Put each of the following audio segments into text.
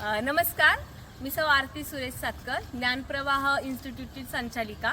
नमस्कार. मी सौ आरती सुरेश सातकर ज्ञानप्रवाह इन्स्टिट्यूटची संचालिका.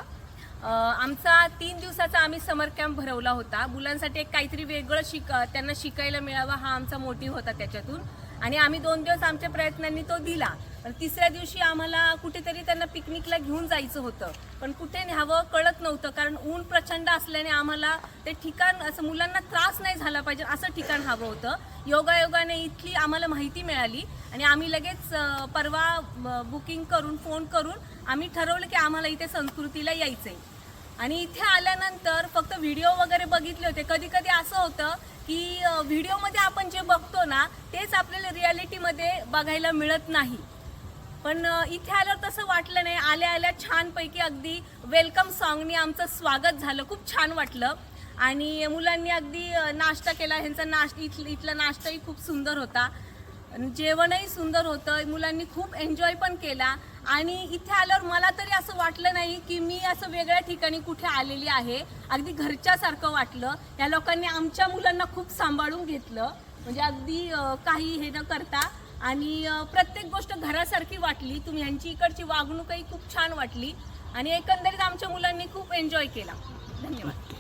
आमचा तीन दिवसाचा आम्ही समर कॅम्प भरवला होता. मुलांसाठी एक काहीतरी वेगळं शिक त्यांना शिकायला मिळावं हा आमचा मोटिव्ह होता त्याच्यातून. आणि आम्ही दोन दिवस आमच्या प्रयत्नांनी तो दिला. पण तिसऱ्या दिवशी आम्हाला कुठेतरी त्यांना पिकनिकला घेऊन जायचं होतं. पण कुठे न्यावं कळत नव्हतं कारण ऊन प्रचंड असल्याने आम्हाला ते ठिकाण असं मुलांना त्रास नाही झाला पाहिजे असं ठिकाण हवं होतं. योगायोगाने इथली आम्हाला माहिती मिळाली आणि आम्ही लगेच परवा बुकिंग करून फोन करून आम्ही ठरवलं की आम्हाला इथे संस्कृतीला यायचं आहे आणि इथे आल्यानंतर फक्त व्हिडिओ वगैरे बघितले होते. कधी कधी असं होतं की व्हिडिओमध्ये आपण जे बघतो ना तेच आपल्याला रियालिटीमध्ये बघायला मिळत नाही. पण इथे आल्यावर तसं वाटलं नाही. आल्या आल्या छानपैकी अगदी वेलकम सॉंगनी आमचं स्वागत झालं. खूप छान वाटलं. आणि मुलांनी अगदी नाश्ता केला. ह्यांचा नाश्ता इथ इथला नाश्ताही खूप सुंदर होता. आणि जेवणही सुंदर होतं. मुलांनी खूप एन्जॉय पण केला. आणि इथे आल्यावर मला तरी असं वाटलं नाही की मी असं वेगळ्या ठिकाणी कुठे आलेली आहे. अगदी घरच्यासारखं वाटलं. या लोकांनी आमच्या मुलांना खूप सांभाळून घेतलं. म्हणजे अगदी काही हे न करता आणि प्रत्येक गोष्ट घरासारखी वाटली. तुम्ही ह्यांची इकडची वागणूकही खूप छान वाटली. आणि एकंदरीत आमच्या मुलांनी खूप एन्जॉय केला. धन्यवाद.